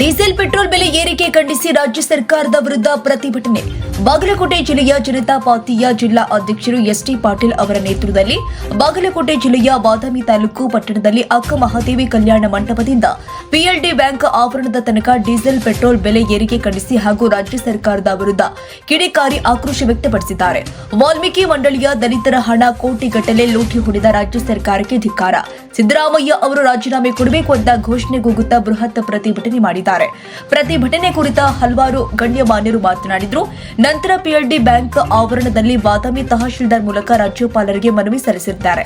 Diesel petrol ಬೆಲೆ ಏರಿಕೆ ಖಂಡಿಸಿ ರಾಜ್ಯ ಸರ್ಕಾರದ ವಿರುದ್ಧ ಪ್ರತಿಭಟನೆ. ಬಾಗಲಕೋಟೆ ಜಿಲ್ಲೆಯ ಜನತಾ ಪಾರ್ಟಿಯ ಜಿಲ್ಲಾ ಅಧ್ಯಕ್ಷರು ಎಸ್ಟಿ ಪಾಟೀಲ್ ಅವರ ನೇತೃತ್ವದಲ್ಲಿ ಬಾಗಲಕೋಟೆ ಜಿಲ್ಲೆಯ ಬಾದಾಮಿ ತಾಲೂಕು ಪಟ್ಟಣದಲ್ಲಿ ಅಕ್ಕ ಮಹಾದೇವಿ ಕಲ್ಯಾಣ ಮಂಟಪದಿಂದ ಪಿಎಲ್ಡಿ ಬ್ಯಾಂಕ್ ಆವರಣದ ತನಕ ಡೀಸೆಲ್ ಪೆಟ್ರೋಲ್ ಬೆಲೆ ಏರಿಕೆ ಖಂಡಿಸಿ ಹಾಗೂ ರಾಜ್ಯ ಸರ್ಕಾರದ ವಿರುದ್ಧ ಕಿಡಿಕಾರಿ ಆಕ್ರೋಶ ವ್ಯಕ್ತಪಡಿಸಿದ್ದಾರೆ. ವಾಲ್ಮೀಕಿ ಮಂಡಳಿಯ ದಲಿತರ ಹಣ ಕೋಟಿಗಟ್ಟಲೆ ಲೂಟಿ ಹೊಡೆದ ರಾಜ್ಯ ಸರ್ಕಾರಕ್ಕೆ ಧಿಕ್ಕಾರ. ಸಿದ್ದರಾಮಯ್ಯ ಅವರು ರಾಜೀನಾಮೆ ಕೊಡಬೇಕು ಅಂತ ಘೋಷಣೆ ಕೂಗುತ್ತಾ ಬೃಹತ್ ಪ್ರತಿಭಟನೆ ಮಾಡಿದ್ದಾರೆ. ಪ್ರತಿಭಟನೆ ಕುರಿತ ಹಲವಾರು ಗಣ್ಯಮಾನ್ಯರು ಮಾತನಾಡಿದ್ರು. ನಂತರ ಪಿಎಲ್ಡಿ ಬ್ಯಾಂಕ್ ಆವರಣದಲ್ಲಿ ಬಾದಾಮಿ ತಹಶೀಲ್ದಾರ್ ಮೂಲಕ ರಾಜ್ಯಪಾಲರಿಗೆ ಮನವಿ ಸಲ್ಲಿಸಿದ್ದಾರೆ.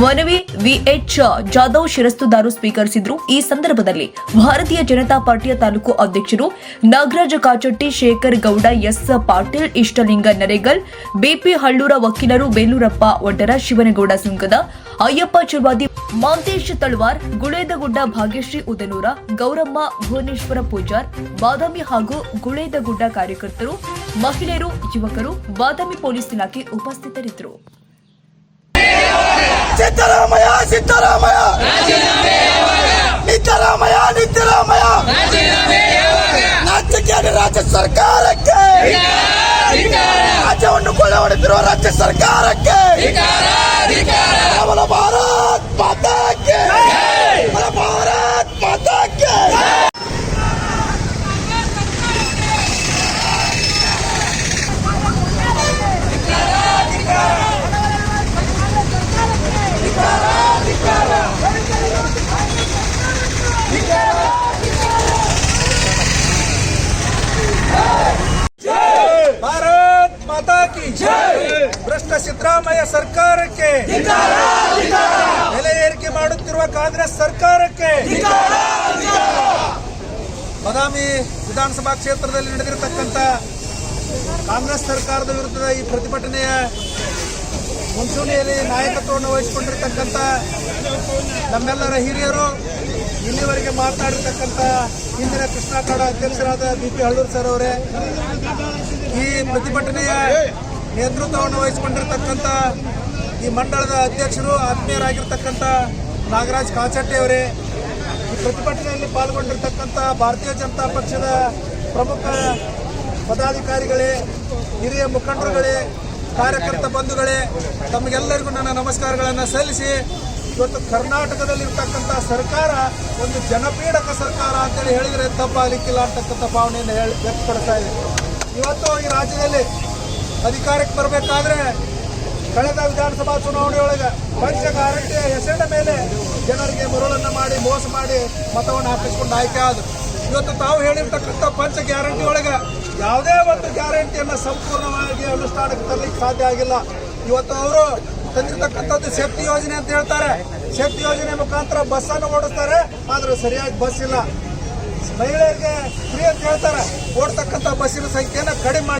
ಮನವಿ ವಿಎಚ್ ಜಾಧವ್ ಶಿರಸ್ತುದಾರು ಸ್ವೀಕರಿಸಿದ್ರು. ಈ ಸಂದರ್ಭದಲ್ಲಿ ಭಾರತೀಯ ಜನತಾ ಪಾರ್ಟಿಯ ತಾಲೂಕು ಅಧ್ಯಕ್ಷರು ನಾಗರಾಜ ಕಾಚಟ್ಟಿ, ಶೇಖರ್ ಗೌಡ, ಎಸ್ ಪಾಟೀಲ್, ಇಷ್ಟಲಿಂಗ ನರೇಗಲ್, ಬಿಪಿ ಹಳ್ಳೂರ ವಕೀಲರು, ಬೇಲೂರಪ್ಪ ಒಡ್ಡರ ಶಿವನಗೌಡ ಸುಂಕದ ಅಯ್ಯಪ್ಪ ಚುರ್ವಾದಿ ಮಾಂತೇಶ್ ತಳ್ವಾರ್, ಗುಳೇದಗುಡ್ಡ ಭಾಗ್ಯಶ್ರೀ ಉದನೂರ, ಗೌರಮ್ಮ ಭುವನೇಶ್ವರ ಪೂಜಾರ್, ಬಾದಾಮಿ ಹಾಗೂ ಗುಳೇದಗುಡ್ಡ ಕಾರ್ಯಕರ್ತರು, ಮಹಿಳೆಯರು, ಯುವಕರು, ಬಾದಾಮಿ ಪೊಲೀಸ್ ಇಲಾಖೆ ಉಪಸ್ಥಿತರಿದ್ದರು. ರಾಜ್ಯ ಸರ್ಕಾರಕ್ಕೆ! ರಾಜ್ಯವನ್ನು ಕೊಳ್ಳ ಹೊಡೆದಿರುವ ರಾಜ್ಯ ಸರ್ಕಾರಕ್ಕೆ! ಕೇವಲ ಭ್ರಷ್ಟ ಸಿದ್ದರಾಮಯ್ಯ ಸರ್ಕಾರಕ್ಕೆ ಬೆಲೆ ಏರಿಕೆ ಮಾಡುತ್ತಿರುವ ಕಾಂಗ್ರೆಸ್ ಸರ್ಕಾರಕ್ಕೆ ಬದಾಮಿ ವಿಧಾನಸಭಾ ಕ್ಷೇತ್ರದಲ್ಲಿ ನಡೆದಿರತಕ್ಕಂತ ಕಾಂಗ್ರೆಸ್ ಸರ್ಕಾರದ ವಿರುದ್ಧದ ಈ ಪ್ರತಿಭಟನೆಯ ಮುಂಚೂಣಿಯಲ್ಲಿ ನಾಯಕತ್ವವನ್ನು ವಹಿಸಿಕೊಂಡಿರ್ತಕ್ಕಂಥ ನಮ್ಮೆಲ್ಲರ ಹಿರಿಯರು ಇಲ್ಲಿವರೆಗೆ ಮಾತನಾಡಿರ್ತಕ್ಕಂಥ ಹಿಂದಿನ ಕೃಷ್ಣಾಕಾಡ ಅಧ್ಯಕ್ಷರಾದ ಬಿ ಪಿ ಹಳ್ಳೂರ್ ಸರ್ ಅವರೇ ಈ ಪ್ರತಿಭಟನೆಯ ನೇತೃತ್ವವನ್ನು ವಹಿಸಿಕೊಂಡಿರ್ತಕ್ಕಂಥ ಈ ಮಂಡಳದ ಅಧ್ಯಕ್ಷರು, ಆತ್ಮೀಯರಾಗಿರ್ತಕ್ಕಂಥ ನಾಗರಾಜ್ ಕಾಚಟ್ಟಿಯವರೇ ಈ ಪ್ರತಿಭಟನೆಯಲ್ಲಿ ಪಾಲ್ಗೊಂಡಿರ್ತಕ್ಕಂಥ ಭಾರತೀಯ ಜನತಾ ಪಕ್ಷದ ಪ್ರಮುಖ ಪದಾಧಿಕಾರಿಗಳೇ, ಹಿರಿಯ ಮುಖಂಡರುಗಳೇ, ಕಾರ್ಯಕರ್ತ ಬಂಧುಗಳೇ, ತಮಗೆಲ್ಲರಿಗೂ ನನ್ನ ನಮಸ್ಕಾರಗಳನ್ನು ಸಲ್ಲಿಸಿ, ಇವತ್ತು ಕರ್ನಾಟಕದಲ್ಲಿರ್ತಕ್ಕಂಥ ಸರ್ಕಾರ ಒಂದು ಜನಪೀಡಕ ಸರ್ಕಾರ ಅಂತೇಳಿ ಹೇಳಿದರೆ ತಪ್ಪಾಗಲಿಕ್ಕಿಲ್ಲ ಅಂತಕ್ಕಂಥ ಭಾವನೆಯನ್ನು ಹೇಳಿ ವ್ಯಕ್ತಪಡಿಸ್ತಾ ಇದೆ ಇವತ್ತು ಈ ರಾಜ್ಯದಲ್ಲಿ ಅಧಿಕಾರಕ್ಕೆ ಬರಬೇಕಾದ್ರೆ ಕಳೆದ ವಿಧಾನಸಭಾ ಚುನಾವಣೆಯೊಳಗೆ ಪಂಚ ಗ್ಯಾರಂಟಿಯ ಹೆಸರಿನ ಮೇಲೆ ಜನರಿಗೆ ಮರುಳನ್ನು ಮಾಡಿ, ಮೋಸ ಮಾಡಿ ಮತವನ್ನು ಹಾಕಿಸ್ಕೊಂಡು ಆಯ್ಕೆ ಆದರು. ಇವತ್ತು ತಾವು ಹೇಳಿರ್ತಕ್ಕಂಥ ಪಂಚ ಗ್ಯಾರಂಟಿ ಒಳಗೆ ಯಾವುದೇ ಒಂದು ಗ್ಯಾರಂಟಿಯನ್ನು ಸಂಪೂರ್ಣವಾಗಿ ಅನುಷ್ಠಾನಕ್ಕೆ ತರಲಿಕ್ಕೆ ಸಾಧ್ಯ ಆಗಿಲ್ಲ. ಇವತ್ತು ಅವರು ತಂದಿರತಕ್ಕಂಥದ್ದು ಶಕ್ತಿ ಯೋಜನೆ ಅಂತ ಹೇಳ್ತಾರೆ. ಶಕ್ತಿ ಯೋಜನೆ ಮುಖಾಂತರ ಬಸ್ಸನ್ನು ಓಡಿಸ್ತಾರೆ, ಆದರೆ ಸರಿಯಾಗಿ ಬಸ್ ಇಲ್ಲ. ಮಹಿಳೆಯರಿಗೆ ಫ್ರೀ ಅಂತ ಹೇಳ್ತಾರೆ. ಓಡ್ತಕ್ಕಂಥ ಬಸ್ಸಿನ ಸಂಖ್ಯೆನ ಕಡಿಮೆ